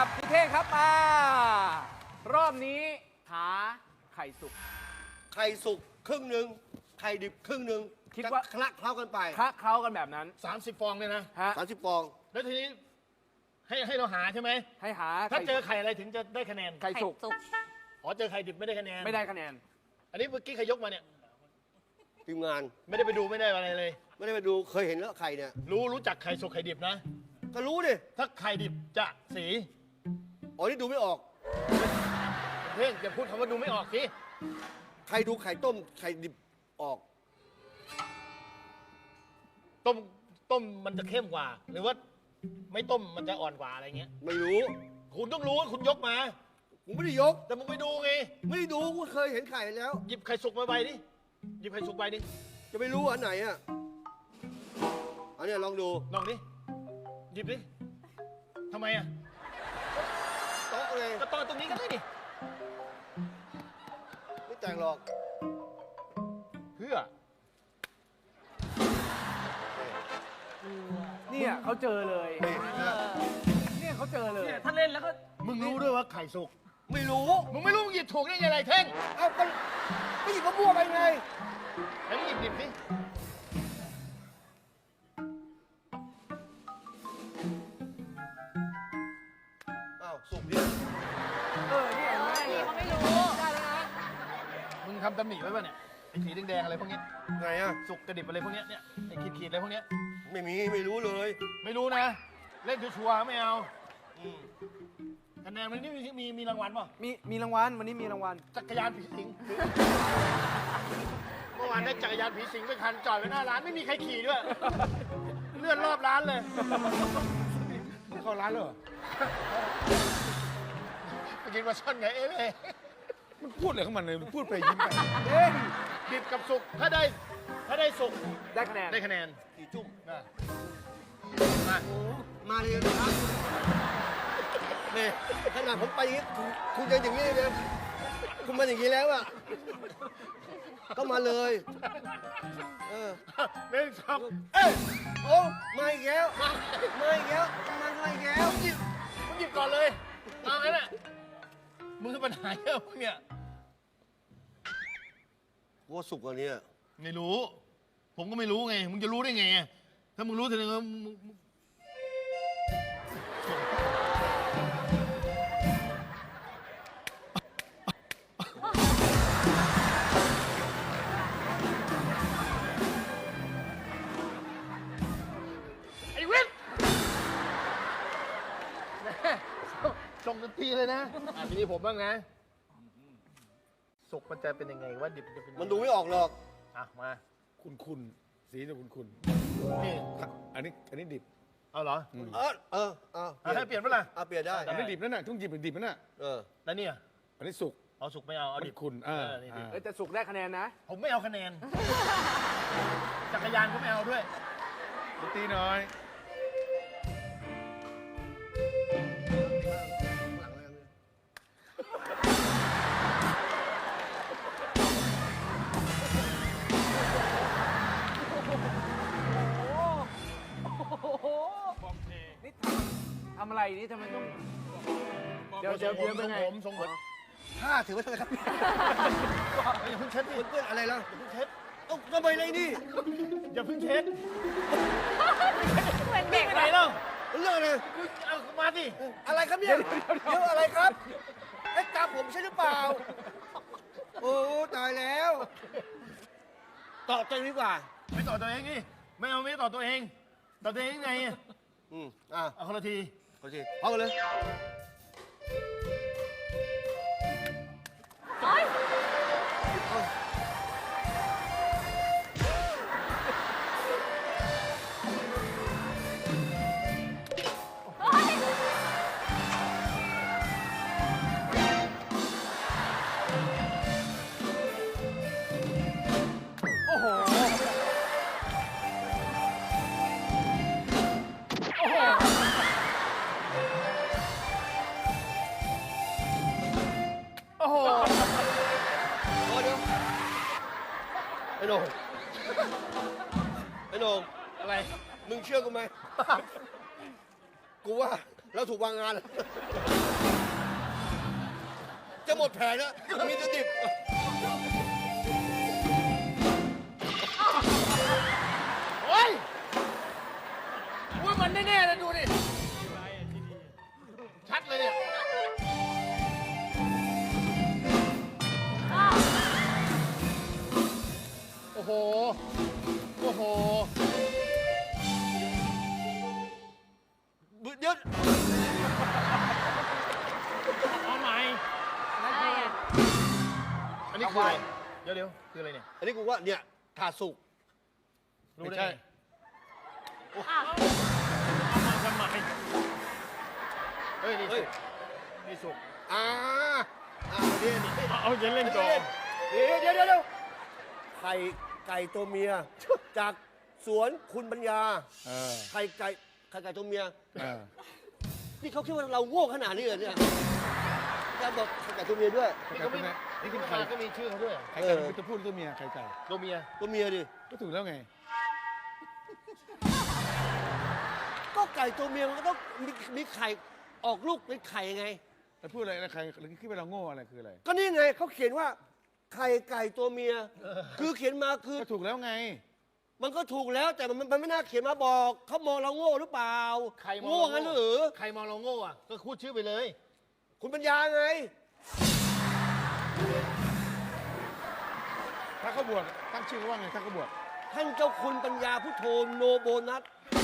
กับพี่เท่งครับมารอบนี้ท้าไข่สุก ไข่สุกครึ่งหนึ่งไข่ดิบครึ่งหนึ่งคิดว่า จะคละเคล้ากันไปคละเคล้ากันแบบนั้น30ฟองเนี่ยนะ ฮะสามสิบฟอง แล้วทีนี้ให้ให้เราหาใช่ไหม ให้หาถ้าไข่เจอไข่อะไรถึงจะได้คะแนน ไข่สุกอ๋อเจอไข่ดิบไม่ได้คะแนนไม่ได้คะแนน อันนี้เมื่อกี้ใครยกมาเนี่ย ทีมงานไม่ได้ไปดูไม่ได้อะไรเลย ไม่ได้ไปดูเคยเห็นแล้วไข่เนี่ย รู้รู้จักไข่สุกไข่ดิบนะ ก็รู้ดิถ้าไข่ดิบจะสี อ๋อนี่ดูไม่ออก เพ่งอย่าพูดคำว่าดูไม่ออกสิใครดูไข่ต้มไข่ดิบออก ต้มต้มมันจะเข้มกว่า หรือว่าไม่ต้มมันจะอ่อนกว่าอะไรเงี้ย ไม่รู้คุณต้องรู้คุณยกมากูไม่ได้ยก แต่มึงไปดูไง ไม่ได้ดูกูเคยเห็นไข่แล้ว หยิบไข่สุกมาใบดิหยิบไข่สุกใบดิจะไม่รู้อันไหนอะอันเนี้ยลองดูลองดิหยิบดิทำไมอะโต๊ะเลย ก็ตอนตรงนี้ก็ได้ดิไม่แต่งหรอก เพื่อ เนี่ยเขาเจอเลยนี่นะเนี่ยเขาเจอเลยถ้าเล่นแล้วก็ มึงรู้ด้วยว่าไข่สุก ไม่รู้ มึงไม่รู้มึงหยิบถูกได้ยังไงเท่ง เอาก็ไม่หยิบมะม่วงไปไงแล้วหยิบหยิบดิำตำหนิไว้ป่ะเนี่ยไอ้สีแดงๆอะไรพวกเนี้ยไงอะ สุกกระดิบอะไรพวกเนี้ยเนี่ยไอ้ขีดๆอะไรพวกเนี้ยไม่มีไม่รู้เลย ไม่รู้นะ เล่นชัวร์ๆไม่เอาคะแนนมันนี่มีมีมีรางวัลป่ะมีมีรางวัลวันนี้มีรางวัลจักรยานผีสิงเมื่อวานได้จักรยานผีสิงไปคันจอดไว้หน้าร้านไม่มีใครขี่ด้วย เลื่อนรอบร้านเลยเข้าร้านเลยเหรอไปกินปลาช่อนไงเอ๊ะ มันพูดอะไรของมันเลยมันพูดไปยิ้มไปเอ้ยดิบกับสุกถ้าได้ถ้าได้สุกได้คะแนนได้คะแนนกี่จุ่มนะมามาเลยนะครับนี่ขนาดผมไปอย่างนี้คุณคุณยังอย่างนี้เลยนะคุณมาอย่างนี้แล้วอะก็มาเลย เออหนึ่งสองเอ้ยโอ้มาอีกแล้วมาอีกแล้วมาอีกแล้วหยิบมึงหยิบก่อนเลยเอางั้นแหละมึงคือปัญหาเยอะมึงเนี่ย ว่าสุกกว่านี้ไม่รู้ ผมก็ไม่รู้ไง มึงจะรู้ได้ไงอะถ้ามึงรู้ทีนึงแล้วมึงมึงไอ้เว้นแม่ส่งดนตรีเลยนะอะทีนี้ผมบ้างนะ สุกมันจะเป็นยังไงว่าดิบมันจะเป็นยังไงมันดูไม่ออกหรอก อะมาคุณคุณสีจะคุณคุณนี่อันนี้อันนี้ดิบเอาเหรอเออเออเอออะให้เปลี่ยนเปะล่าอะเปลี่ยนได้อันนี้ดิบนั่นน่ะต้องหยิบเป็นดิบนั่นน่ะเออ แล้วเนี่ยอันนี้สุกเอาสุกไม่เอาเอาดิบมันขุ่นอ่าเออนี่ดิบเอ้ยแต่สุกได้คะแนนนะ ผมไม่เอาคะแนน จักรยานก็ไม่เอาด้วยดนตรีหน่อย อะไรนี่ทำไมต้อง เดี๋ยวเดี๋ยวเดี๋ยวเป็นไงผมทรงผมผ้าถือไว้เถอะครับอย่าเพิ่งเช็ดดิเพื่อนๆอะไรล่ะอย่าเพิ่งเช็ดเอ้าทำไมอะไรนี่อย่าเพิ่งเช็ดเหมือนเด็กไปไหนอะเล่าเรื่องอะไรเอามาสิอะไรครับเนี่ยเดี๋ยวอะไรครับไอ้ตามผมใช่หรือเปล่า โอ้ตายแล้วตอบตัวเองดีกว่าไม่ต่อตัวเองนี่ไม่เอาไม่ต่อตัวเอง ต่อตัวเองยังไงอะอืมอะเอาคนละที ขอ หน่งไอ้โหน่งอะไร มึงเชื่อกูไหม กูว่าเราถูกวางงานแล้วจะหมดแผนแล้วมีแต่ดิบโอ้ยว่ามันแน่ๆเลยดูดิ เดี๋ยวเอาใหม่อะไรอะอันนี้คืออะไรเดี๋ยวเดี๋ยวคืออะไรเนี่ย อันนี้กูว่าเนี่ยถาดสุกรู้ไม่ได้ใช่ไง อ้าวเอามาทำไมเฮ้ยนี่เฮ้สุยกนี่สุกอ่าอ่าเดี๋ยวเดี๋ยวเอาจะเล่นต่อเดี๋ยวเดี๋ยวเดี๋ยวเดี๋ยวไข่ไก่ตัวเมีย จากสวนคุณปัญญา เออไข่ไก่ ไข่ไก่ตัวเมีย เออนี่เขาคิดว่าเราโง่ขนาดนี้เหรอเนี่ยจะบอกไข่ไก่ตัวเมียด้วย นี่เขาไม่นี่เป็นใครไข่ก็มีชื่อเขาด้วยเหรอไข่ไก่เป็นตัวผู้หรือตัวเมียไข่ไก่ ตัวเมียตัวเมียดิ ก็ถูกแล้วไง ก็ไก่ตัวเมียมันก็ต้องมีมีไข่ออกลูกเป็นไข่ไงแล้วพูดอะไรนะใครหรือคิดว่าเราโง่อะไรคืออะไร ก็นี่ไงเขาเขียนว่าไข่ไก่ตัวเมีย คือเขียนมาคือ ก็ถูกแล้วไง มันก็ถูกแล้วแต่มันมันไม่น่าเขียนมาบอกเขามองเราโง่หรือเปล่าใครมองโง่งั้นหรือใครมองเราโง่อะก็พูดชื่อไปเลย คุณปัญญาไง ถ้าเขาบวชตั้งชื่อว่าไงถ้าเขาบวชท่านเจ้าคุณปัญญาพุทโธโนโบนัสเ